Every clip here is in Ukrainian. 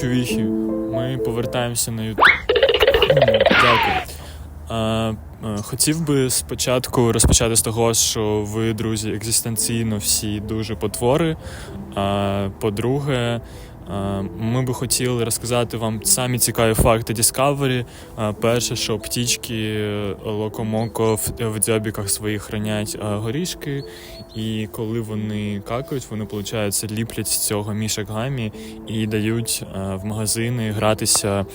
чувіхи, ми повертаємося на YouTube. Дякую. А, е, хотів би спочатку розпочати з того, що ви, друзі, екзистенційно всі дуже потвори. А, по-друге, ми би хотіли розказати вам самі цікаві факти Discovery. Перше, що птічки е, локомоко в дзьобіках своїх хранять горішки, і коли вони какають, вони, виходить, ліплять з цього мішок гамі і дають в магазини гратися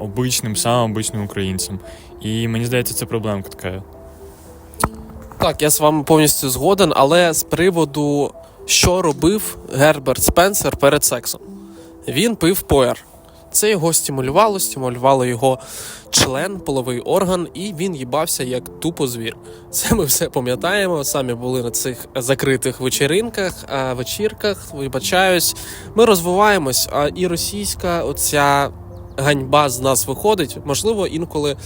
обичним, самим обичним українцям. І мені здається, це проблемка така. Так, я з вами повністю згоден, але з приводу, що робив Герберт Спенсер перед сексом. Він пив поер. Це його стимулювало, стимулювало його член, половий орган, і він їбався як тупо звір. Це ми все пам'ятаємо. Самі були на цих закритих вечеринках, вечірках. Вибачаюсь, ми розвиваємось. А і російська оця ганьба з нас виходить. Можливо, інколи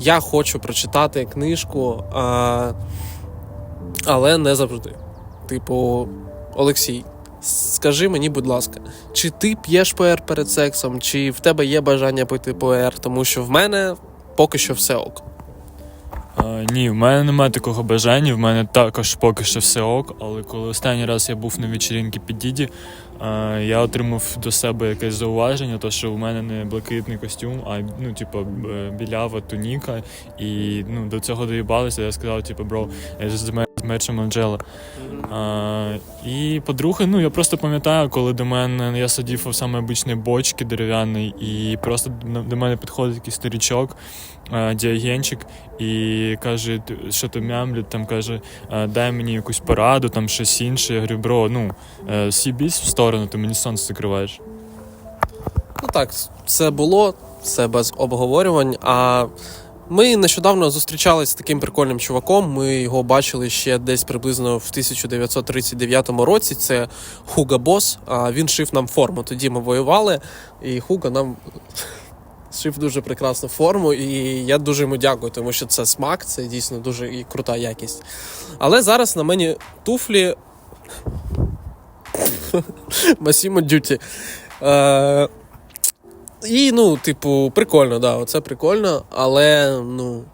я хочу прочитати книжку, але не завжди. Типу, Олексій, скажи мені, будь ласка, чи ти п'єш ПР перед сексом, чи в тебе є бажання пити ПР? Тому що в мене поки що все ок. А, ні, в мене немає такого бажання, в мене також поки що все ок, але коли останній раз я був на вечірінці під Діді, а, я отримав до себе якесь зауваження, то що в мене не блакитний костюм, а ну, типу, білява туніка. І ну, до цього доїбалися, я сказав, типу, бро, я з мечем Анджела. А, і по-друге, ну я просто пам'ятаю, коли до мене я сидів у саме обичній бочці дерев'яний, і просто до- мене підходить якийсь старічок, а, діагенчик, і каже, що ти мямлю, там каже, дай мені якусь пораду, там щось інше. Я говорю, бро, ну е, сібісь в сторону, ти мені сонце закриваєш. Ну так, це було, це без обговорювань. А ми нещодавно зустрічалися з таким прикольним чуваком. Ми його бачили ще десь приблизно в 1939 році. Це Хуга Бос. А він шив нам форму. Тоді ми воювали, і Хуга нам. Шив дуже прекрасну форму, і я дуже йому дякую, тому що це смак, це дійсно дуже і крута якість. Але зараз на мені туфлі Масімо Дюті. І, ну, типу, прикольно, да, оце прикольно, але ну,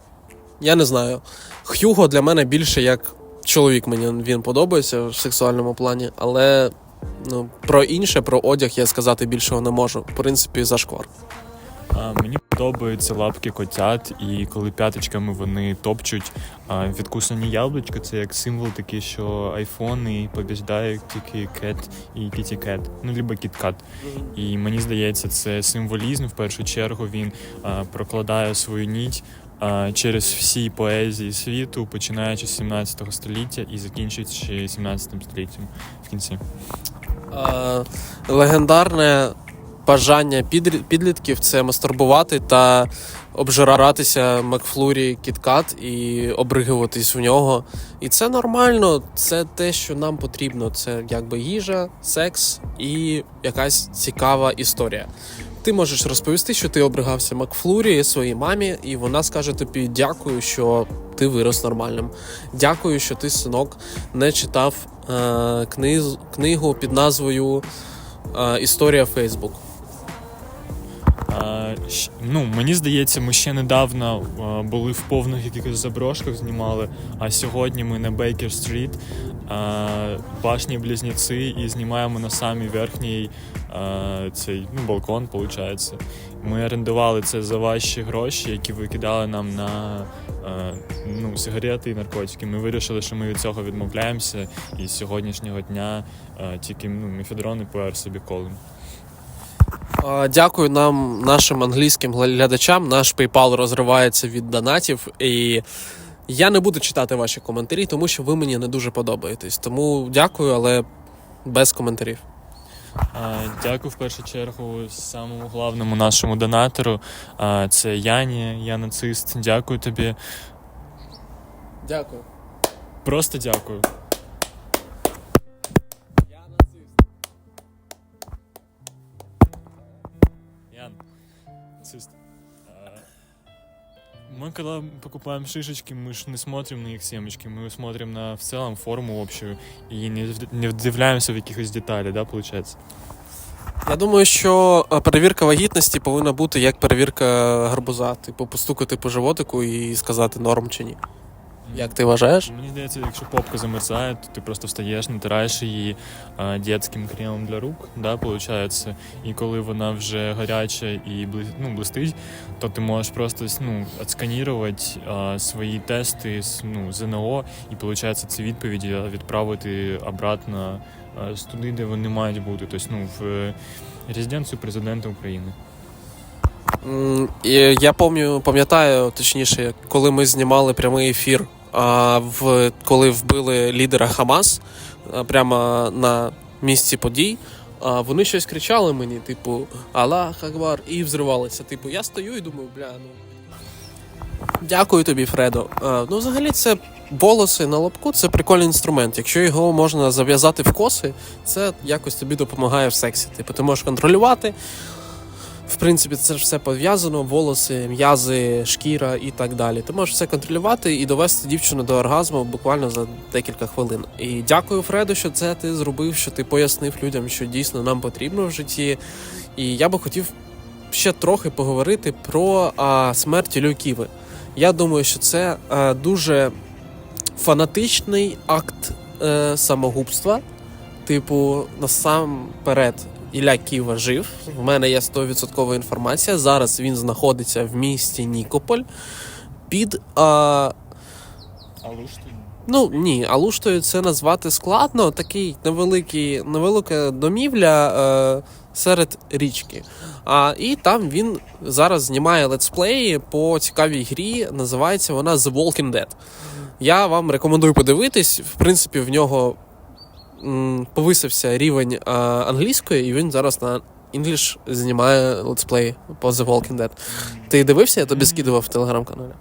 я не знаю. Х'юго для мене більше як чоловік мені він подобається в сексуальному плані, але ну, про інше, про одяг я сказати більшого не можу. В принципі, зашквар. Мені подобаються лапки котят, і коли п'яточками вони топчуть відкусані яблучка, це як символ такий, що айфони побіждають тільки кет і кіті кет, ну либо кіткат. І мені здається, це символізм в першу чергу. Він прокладає свою ніть через всі поезії світу, починаючи з 17 століття і закінчуючи 17 століттям в кінці. Легендарне бажання підлітків це мастурбувати та обжиратися Макфлурі Кіткат і обригуватись в нього. І це нормально, це те, що нам потрібно. Це якби їжа, секс і якась цікава історія. Ти можеш розповісти, що ти обригався Макфлурі своїй мамі, і вона скаже тобі дякую, що ти вирос нормальним. Дякую, що ти, синок, не читав е, книгу під назвою е, Історія Фейсбук. Ну, мені здається, ми ще недавно а, були в повних якихось заброшках, знімали. А сьогодні ми на Бейкер Стріт, башні близнеці, і знімаємо на самій верхній а, цей ну, балкон, виходить. Ми орендували це за ваші гроші, які ви кидали нам на а, ну, сигарети і наркотики. Ми вирішили, що ми від цього відмовляємося, і з сьогоднішнього дня тільки ну, мефедрон і пуер собі колимо. Дякую нам, нашим англійським глядачам. Наш PayPal розривається від донатів. І я не буду читати ваші коментарі, тому що ви мені не дуже подобаєтесь. Тому дякую, але без коментарів. Дякую в першу чергу самому главному нашому донатору. Це Яні, я нацист. Дякую тобі. Дякую. Просто дякую. Мы когда покупаем шишечки, мы же не смотрим на их семечки, мы смотрим на в целом форму общую и не, вд- не вдивляемся в каких-то детали, да, получается? Я думаю, що е, перевірка вагітності повинна бути як перевірка гарбуза. Типу, постукати по животику і сказати норм чи ні. Як ти вважаєш? Мені здається, якщо попка замерзає, то ти просто встаєш, натираєш її а, дітським кремом для рук, да, получається. І коли вона вже гаряча і ну, блистить, то ти можеш просто ну, отсканірувати а, свої тести з ну, ЗНО, і виходить ці відповіді відправити обратно а, туди, де вони мають бути, тобто ну, в е, резиденцію президента України. Я пам'ятаю, пам'ятаю, точніше, коли ми знімали прямий ефір, а, в, коли вбили лідера Хамас прямо на місці подій. А вони щось кричали мені, типу, Аллах Акбар, і взривалися. Типу, я стою і думаю, бля, ну. Дякую тобі, Фредо. А, ну, взагалі, це волоси на лобку це прикольний інструмент. Якщо його можна зав'язати в коси, це якось тобі допомагає в сексі. Типу, ти можеш контролювати. В принципі, це ж все пов'язано: волоси, м'язи, шкіра і так далі. Ти можеш все контролювати і довести дівчину до оргазму буквально за декілька хвилин. І дякую, Фреду, що це ти зробив, що ти пояснив людям, що дійсно нам потрібно в житті. І я би хотів ще трохи поговорити про а, смерть Іллю Ківи. Я думаю, що це а, дуже фанатичний акт е, самогубства. Типу, насамперед, Ілля Ківа жив. В мене є 100% інформація. Зараз він знаходиться в місті Нікополь під. А, А лушти? Ну ні, Алуштою це назвати складно. Такий невеликий, невелика домівля е, серед річки. А, і там він зараз знімає летсплеї по цікавій грі. Називається вона The Walking Dead. Я вам рекомендую подивитись. В принципі, в нього повисився рівень е, англійської, і він зараз на English знімає летсплей по The Walking Dead. Ти дивився? Я тобі скидував в телеграм-каналі.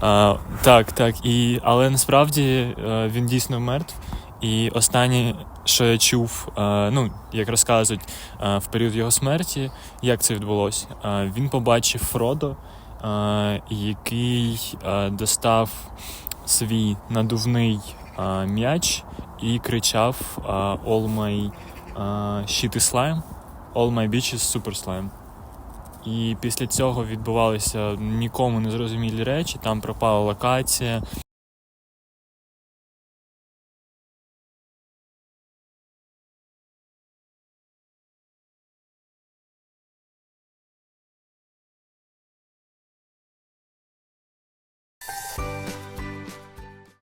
А, так, так. І, але насправді е, він дійсно мертв. І останнє, що я чув, е, ну, як розказують, в період його смерті, як це відбулося, він побачив Фродо, який достав свій надувний м'яч і кричав All my shit is slime, All my bitches super slime. І після цього відбувалися нікому незрозумілі речі. Там пропала локація,